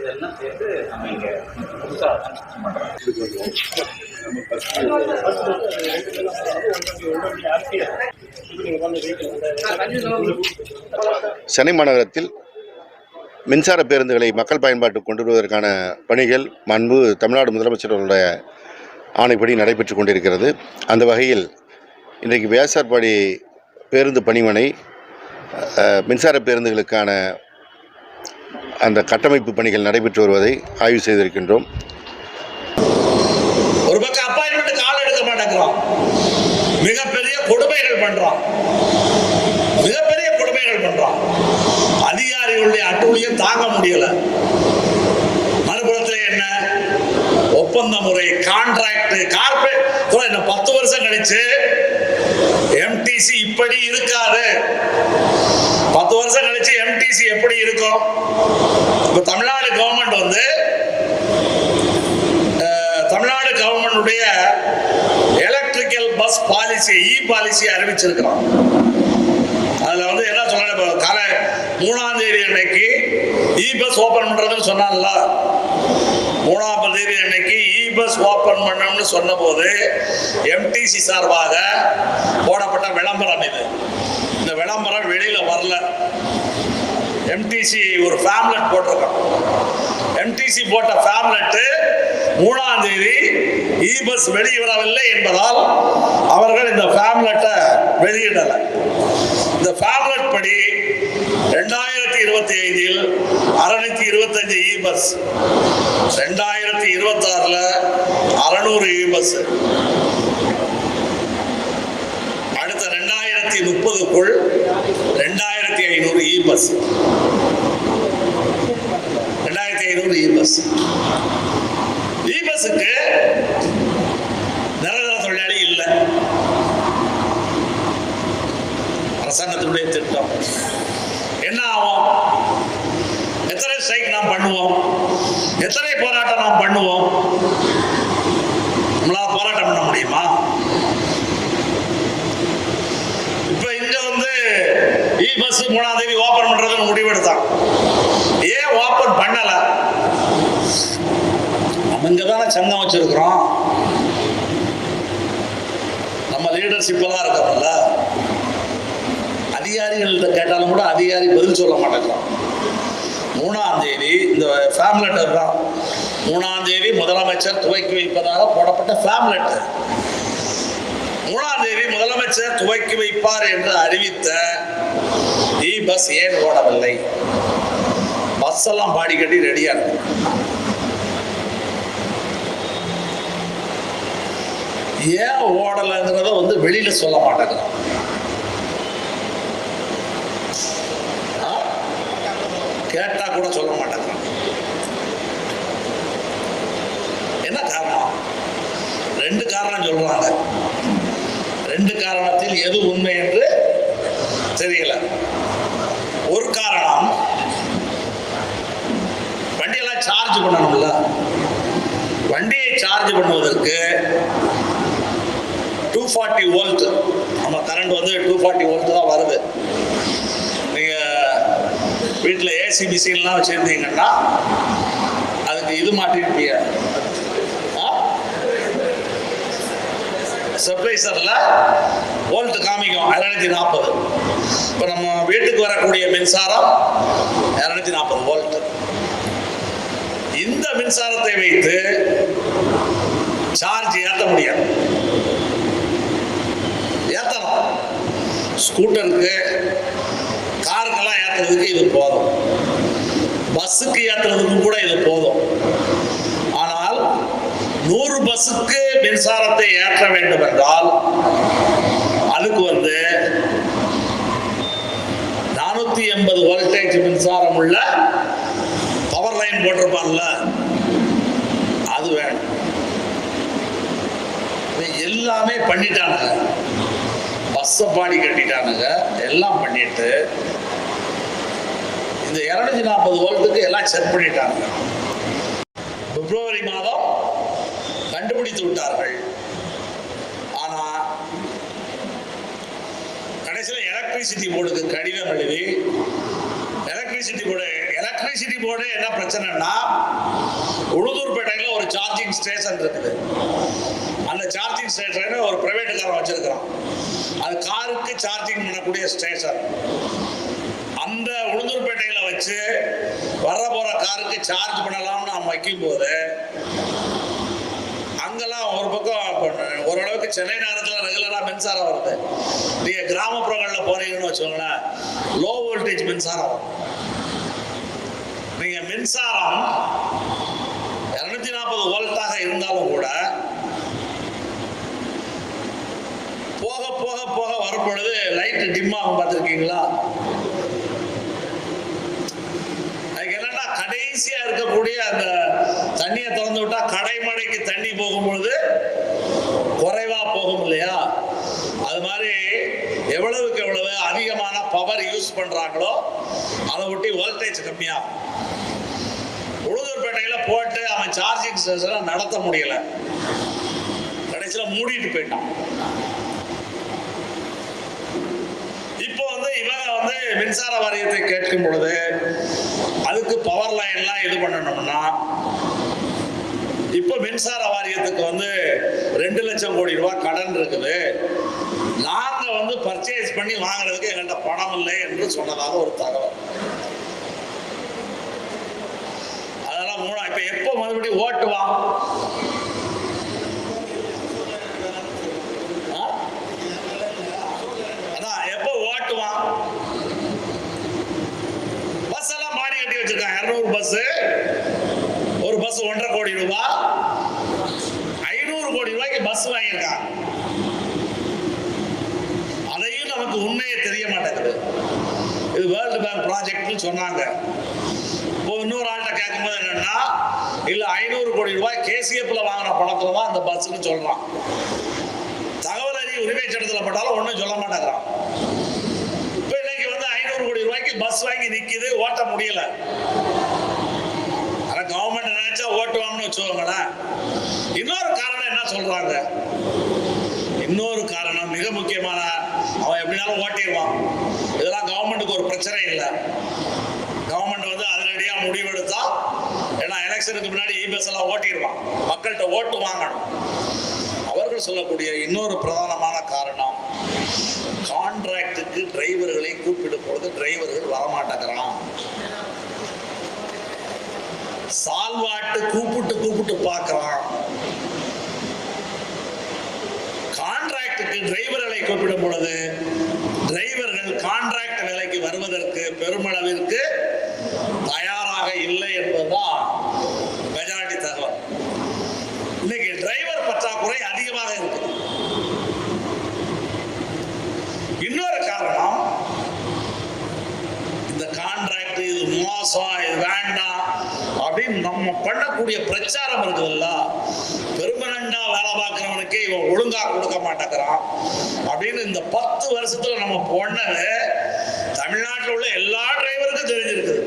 இதெல்லாம் சேர்த்து நம்ம இங்கே புதுசாக கன்ஸ்ட்ரக்ஷன் பண்ணுறோம் சென்னை மாநகரத்தில் மின்சார பேருந்துகளை மக்கள் பயன்பாட்டுக்கு கொண்டு வருவதற்கான பணிகள் மண்பு தமிழ்நாடு முதலமைச்சர்களுடைய ஆணைப்படி நடைபெற்று கொண்டிருக்கிறது. அந்த வகையில் இன்றைக்கு வேசார்பாடி பேருந்து பணிமனை மின்சார பேருந்துகளுக்கான அந்த கட்டமைப்பு பணிகள் நடைபெற்று வருவதை ஆய்வு செய்திருக்கின்றோம். ஒரு பக்கம் அப்பாயின்மெண்ட் கால் எடுக்க மாட்டேங்கிறோம் மிகப்பெரிய கொடுமைகள் பண்றோம் மிகப்பெரிய கொடுமைகள் பண்றோம் அதிகாரிகளுடைய அட்டுழியம் தாங்க முடியல. ஒப்பந்த முறை கான்ட்ராக்ட் கார்பரேட் என்ன பத்து வருஷம் கழிச்சு எம்டிசி இப்படி இருக்காது. பத்து வருஷம் கழிச்சு எம்டிசி எப்படி இருக்கும்? இப்ப தமிழ்நாடு கவர்மெண்ட் வந்து தமிழ்நாடு கவர்மெண்டுடைய எலக்ட்ரிக்கல் பஸ் பாலிசி இ பாலிசி அறிவிச்சிருக்கிறோம். அதுல வந்து என்ன சொல்ல காலை மூணாம் தேதி அன்னைக்கு இ பஸ் ஓபன் பண்றதுன்னு சொன்னான்ல மூணாம் தேதி அன்னைக்கு பஸ் ஓபன் பண்ணணும்னு சொன்னபோது எம்டிசி சார்பாக போடப்பட்ட விளம்பரம் இது. இந்த விளம்பரம் வெளியில வரல. எம்டிசி ஒரு ஃபேம்லெட் போட்டிருக்கோம். எம்டிசி போட்ட ஃபேம்லெட்டு மூணாம் தேதி இ பஸ் வெளியிடவில்லை என்பதால் அவர்கள் இந்த ஃபேம்லெட்டை வெளியிடலை. இந்த ஃபேம்லெட் படி இருபத்தி ஐந்தில் அறுநூத்தி இருபத்தஞ்சு e இ பஸ் ரெண்டாயிரத்தி இருபத்தி ஆறுல அறநூறு இ e பஸ் அடுத்த ரெண்டாயிரத்தி முப்பதுக்குள் ரெண்டாயிரத்தி ஐநூறு e இ பஸ் ரெண்டாயிரத்தி ஐநூறு இ பஸ் இ பஸ்ஸுக்கு நிரந்தர தொழிலாளி இல்லை. அரசாங்கத்தினுடைய திட்டம். என்ன ஆகும்? எத்தனை ஸ்ட்ரைக் நாம் பண்ணுவோம்? எத்தனை போராட்டம் நாம் பண்ணுவோம்? நம்மளால போராட்டம் பண்ண முடியுமா? இப்ப இங்க வந்து இ பஸ் மூணாம் தேதி ஓபன் பண்றதுன்னு முடிவெடுத்தான் ஏன் ஓபன் பண்ணல? நம்ம இங்க தானே சங்கம் வச்சிருக்கிறோம். நம்ம லீடர்ஷிப் தான் இருக்கிறோம்ல. அதிகாரிகள்கிட்ட கேட்டாலும் கூட அதிகாரி பதில் சொல்ல மாட்டேங்கிறான். மூணாம் தேதி இந்த ஃபேம்லெட்டர் தான். மூணாம் தேதி முதலமைச்சர் துவக்கி வைப்பதாக போடப்பட்ட ஃபேம்லெட்டர் மூணாம் தேதி முதலமைச்சர் துவக்கி வைப்பார் என்று அறிவித்த இ பஸ் ஏன் ஓடவில்லை? பஸ் எல்லாம் பாடி கட்டி ரெடியா இருக்கு. ஏன் ஓடலைங்கிறத வந்து வெளியில சொல்ல மாட்டேங்கிறோம் கேட்டா கூட சொல்ல மாட்டேங்கிறாங்க என்ன காரணம்? ரெண்டு காரணம் சொல்றாங்க ரெண்டு காரணத்தில் எது உண்மை என்று தெரியல. ஒரு காரணம் வண்டியெல்லாம் சார்ஜ் பண்ணணும்ல. வண்டியை சார்ஜ் பண்ணுவதற்கு டூ ஃபார்ட்டி வோல்ட் நம்ம கரண்ட் வந்து டூ ஃபார்ட்டி வோல்ட் தான் வருது. வீட்டில் ஏசி மிஷின்லாம் வச்சுருந்தீங்கன்னா அதுக்கு இது மாட்டிருப்பீங்க சர்ப்ரைசரில் வோல்ட் காமிக்கும் இரநூத்தி நாற்பது. இப்போ நம்ம வீட்டுக்கு வரக்கூடிய மின்சாரம் இரநூத்தி நாற்பது வோல்ட் இந்த மின்சாரத்தை வைத்து சார்ஜ் ஏற்ற முடியாது. ஏற்றலாம் ஸ்கூட்டருக்கு காருக்கெல்லாம் இது போதும். பஸ்ஸுக்கு ஏற்றுறதுக்கும் கூட இது போதும். ஆனால் நூறு பஸ்ஸுக்கு மின்சாரத்தை ஏற்ற வேண்டும் என்றால் அதுக்கு வந்து நானூத்தி எண்பது வோல்டேஜ் மின்சாரம் உள்ள பவர் லைன் போட்டிருப்பான்ல அது வேணும். எல்லாமே பண்ணிட்டானுங்க. பஸ்ஸை பாடி கட்டிட்டானுங்க. எல்லாம் பண்ணிட்டு இந்த இருநூத்தி நாற்பது வோல்ட்டுக்கு எல்லாம் செட் பண்ணிட்டாங்க. பிப்ரவரி மாதம் கண்டுபிடித்து விட்டார்கள். ஆனா கடைசியில் எலக்ட்ரிசிட்டி போர்டுக்கு கடிதம் எழுதி எலக்ட்ரிசிட்டி போர்டு எலக்ட்ரிசிட்டி போர்டு என்ன பிரச்சனைனா உளுதூர்பேட்டையில் ஒரு சார்ஜிங் ஸ்டேஷன் இருக்குது. அந்த சார்ஜிங் ஸ்டேஷன் ஒரு பிரைவேட்டுக்காரன் வச்சிருக்கிறான். அது காருக்கு சார்ஜிங் பண்ணக்கூடிய ஸ்டேஷன் வச்சு வர போற காருக்கு சார்ஜ் பண்ணலாம்னு நம்ம வைக்கும்போது அங்கெல்லாம் ஒரு பக்கம் ஓரளவுக்கு சென்னை நகரத்தில் ரெகுலராக மின்சாரம் வருது. நீங்கள் கிராமப்புறங்களில் போறீங்கன்னு வச்சுக்கோங்களேன் லோ வோல்டேஜ் மின்சாரம். வரும் நீங்கள் மின்சாரம் இரநூத்தி நாற்பது வோல்ட்டாக இருந்தாலும் கூட போக போக போக வரும் பொழுது லைட் டிம் ஆகும் பார்த்துருக்கீங்களா அதுக்கு என்னன்னா கடைசியா இருக்கக்கூடிய அந்த தண்ணியை திறந்து விட்டா கடைமடைக்கு தண்ணி போகும்பொழுது குறைவா போகும் இல்லையா? அது மாதிரி எவ்வளவுக்கு எவ்வளவு அதிகமான பவர் யூஸ் பண்றாங்களோ அதை ஒட்டி வோல்டேஜ் கம்மியாகும் உளுதூர்பேட்டையில போட்டு அவன் சார்ஜிங் ஸ்டேஷனை நடத்த முடியல. கடைசியில் மூடிட்டு போயிட்டான் இப்போ வந்து இவங்க வந்து மின்சார வாரியத்தை கேட்கும் பொழுது அதுக்கு பவர் லைன்லாம் இது பண்ணணும்னா இப்போ மின்சார வாரியத்துக்கு வந்து ரெண்டு லட்சம் கோடி ரூபாய் கடன் இருக்குது. நாங்கள் வந்து பர்ச்சேஸ் பண்ணி வாங்குறதுக்கு எங்கள்கிட்ட பணம் இல்லை என்று சொன்னதாக ஒரு தகவல். அதெல்லாம் மூணா இப்போ எப்போ மறுபடியும் ஓட்டுவான் ஆ? அதான் எப்போ ஓட்டுவான் பஸ் எல்லாம் மாடி கட்டி வச்சிருக்கான் இருநூறு பஸ் ஒரு பஸ் ஒன்றரை கோடி ரூபாய் ஐநூறு கோடி ரூபாய்க்கு இருக்கிறார். அதையும் நமக்கு உண்மையே தெரிய மாட்டேங்குது. இது வேர்ல்டு பேங்க் ப்ராஜெக்ட்னு சொன்னாங்க. இப்போ இன்னொரு ஆள்கிட்ட கேட்கும்போது என்னன்னா இல்ல ஐநூறு கோடி ரூபாய் கேசிஎஃப்ல வாங்கின பணத்துல தான் அந்த பஸ்ன்னு சொல்றான். தகவல் அறிவு உரிமை சட்டத்தில் போட்டாலும் ஒன்றும் சொல்ல மாட்டேங்கிறான். இப்போ இன்னைக்கு வந்து ஐநூறு கோடி ரூபாய்க்கு பஸ் வாங்கி நிக்குது ஓட்ட முடியல. ஆனா கவர்மெண்ட் நினைச்சா ஓட்டுவாங்கன்னு வச்சுக்கோங்களேன். இன்னொரு காரணம் என்ன சொல்றாங்க? இன்னொரு காரணம் மிக முக்கியமான அவன் எப்படினாலும் ஓட்டிடுவான். இதெல்லாம் கவர்மெண்ட்டுக்கு ஒரு பிரச்சனை இல்லை. கவர்மெண்ட் வந்து அதிரடியா முடிவெடுத்தா ஏன்னா எலெக்ஷனுக்கு முன்னாடி இபிஎஸ் எல்லாம் ஓட்டிடுவான். மக்கள்கிட்ட ஓட்டு வாங்கணும். அவர்கள் சொல்லக்கூடிய இன்னொரு பிரதானமான காரணம் கான்ட்ராக்டுக்கு டிரைவர்களை கூப்பிடும் பொழுது டிரைவர்கள் வரமாட்டேங்கிறான். சால்வாட்டு கூப்பிட்டு கூப்பிட்டு பார்க்கலாம் கான்ட்ராக்டுக்கு டிரைவர்களை கூப்பிடும் பொழுது டிரைவர்கள் கான்ட்ராக்ட் வேலைக்கு வருவதற்கு பெருமளவிற்கு தயாராக இல்லை என்பதுதான் மெஜாரிட்டி தகவல் இன்னைக்கு டிரைவர் பற்றாக்குறை அதிகமாக இருக்கு இன்னொரு காரணம் இந்த கான்ட்ராக்ட் இது மோசம் இது வேண்டாம் அப்படின்னு நம்ம பண்ணக்கூடிய பிரச்சாரம் இருக்குதுல்ல பெருமனண்டா வேலை பார்க்குறவனுக்கே இவன் ஒழுங்கா கொடுக்க மாட்டேங்கிறான். அப்படின்னு இந்த பத்து வருஷத்துல நம்ம பொண்ணது தமிழ்நாட்டில் உள்ள எல்லா டிரைவருக்கும் தெரிஞ்சிருக்குது.